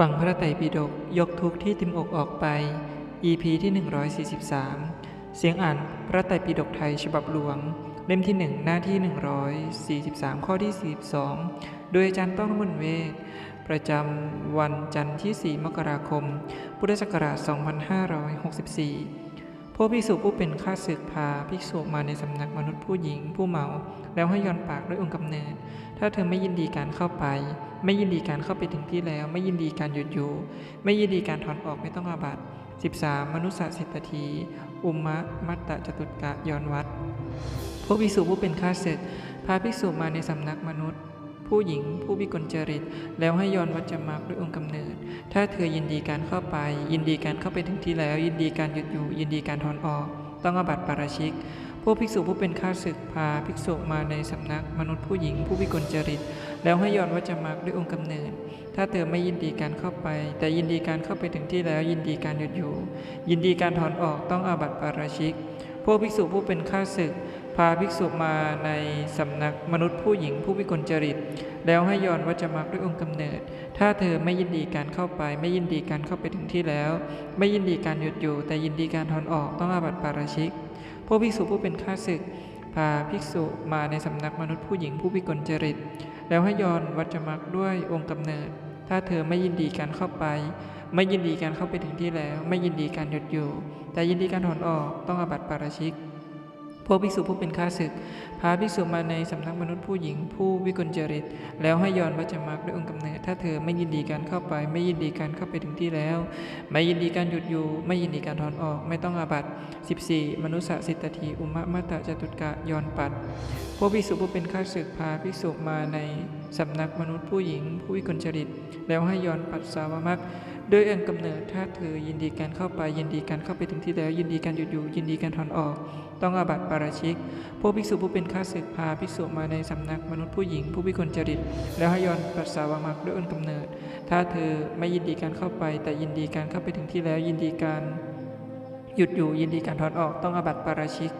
ฝั่งพระไตรปิฎกยกทุกข์ที่ติมอกออกไป EP ที่ 143 เสียงอ่านพระไตรปิฎกไทยฉบับหลวง เล่มที่ 1 หน้าที่ 143 ข้อที่ 42 โดยอาจารย์ต้องมนเวทประจำวันจันทร์ที่ 4 มกราคม พุทธศักราช 2564 พวกภิกษุผู้เป็นข้าศึกพาภิกษุมาในสำนักมนุษย์ผู้หญิงผู้เมา แล้วให้ย้อนปากด้วยองค์กำเนิด ถ้าเธอไม่ยินดีการเข้าไป ไม่ยินดีการเข้าไปถึงที่แล้ว ไม่ยินดีการหยุดอยู่ ไม่ยินดีการถอนออกไม่ต้องอาบัต13 มนุษยสิทธทีอุมมะมัตตจตุตกะย้อนวัดพวกภิกษุผู้เป็นข้าศึกพาภิกษุมาในสำนักมนุษย์ ผู้หญิงผู้วิกลจริต แล้วให้ย้อนวัจมรรคด้วยองค์กำเนิด ถ้าเธอยินดีการเข้าไป ยินดีการเข้าไปถึงที่แล้ว ยินดีการหยุดอยู่ ยินดีการถอนออก ต้องอาบัติปาราชิก พวกภิกษุผู้เป็นข้าศึกพาภิกษุมาในสำนัก มนุษย์ผู้หญิงผู้วิกลจริต แล้วให้ย้อนวัจมรรคด้วยองค์กำเนิด ถ้าเธอไม่ยินดีการเข้าไป แต่ยินดีการเข้าไปถึงที่แล้วยินดีการหยุดอยู่ ยินดีการถอนออกต้องอาบัติปาราชิก พวกภิกษุผู้เป็นข้าศึก พาภิกษุมาในสำนักมนุษย์ผู้หญิงผู้วิกลจริต แล้วให้ย้อนวัจมรรคด้วยองค์กำเนิด ถ้าเธอไม่ยินดีการเข้าไป ไม่ยินดีการเข้าไปถึงที่แล้ว ไม่ยินดีการหยุดอยู่ แต่ยินดีการถอนออกต้องอาบัติปาราชิกพวกภิกษุผู้เป็นข้าศึก พาภิกษุมาในสำนักมนุษย์ผู้หญิงผู้วิกลจริต แล้วให้ย้อนวัจมรรคด้วยองค์กำเนิด ถ้าเธอไม่ยินดีการเข้าไป ไม่ยินดีการเข้าไปถึงที่แล้ว ไม่ยินดีการหยุดอยู่ แต่ยินดีการถอนออกต้องอาบัติปาราชิก พวกภิกษุผู้เป็นข้าศึก พาภิกษุมาในสำนักมนุษย์ผู้หญิงผู้วิกลจริต แล้วให้ย้อนวัจมรรคด้วยองค์กำเนิด ถ้าเธอไม่ยินดีการเข้าไป ไม่ยินดีการเข้าไปถึงที่แล้ว ไม่ยินดีการหยุดอยู่ ไม่ยินดีการถอนออก ไม่ต้องอาบัติ14 มนุษยสิทธีอุมะมัตตจตุกะย้อนปัด พวกภิกษุผู้เป็นข้าศึก พาภิกษุมาในสำนักมนุษย์ผู้หญิง ผู้วิกลจริต แล้วให้ย้อนปัดสาวมรรค ด้วยเองค์กำเนิดถ้าเธอยินดีการเข้าไปยินดีการเข้าไปถึงที่แล้ว ยินดีการหยุดอยู่ ยินดีการถอนออก ต้องอาบัติปาราชิก พวกภิกษุผู้เป็นข้าศึกพาภิกษุมาในสำนักมนุษย์ผู้หญิงผู้วิกลจริต แล้วให้ยอนปัสสาวะมรรคด้วยเองค์กำเนิด ถ้าเธอไม่ยินดีการเข้าไป แต่ยินดีการเข้าไปถึงที่แล้ว ยินดีการหยุดอยู่ยินดีการถอนออก ต้องอาบัติปาราชิก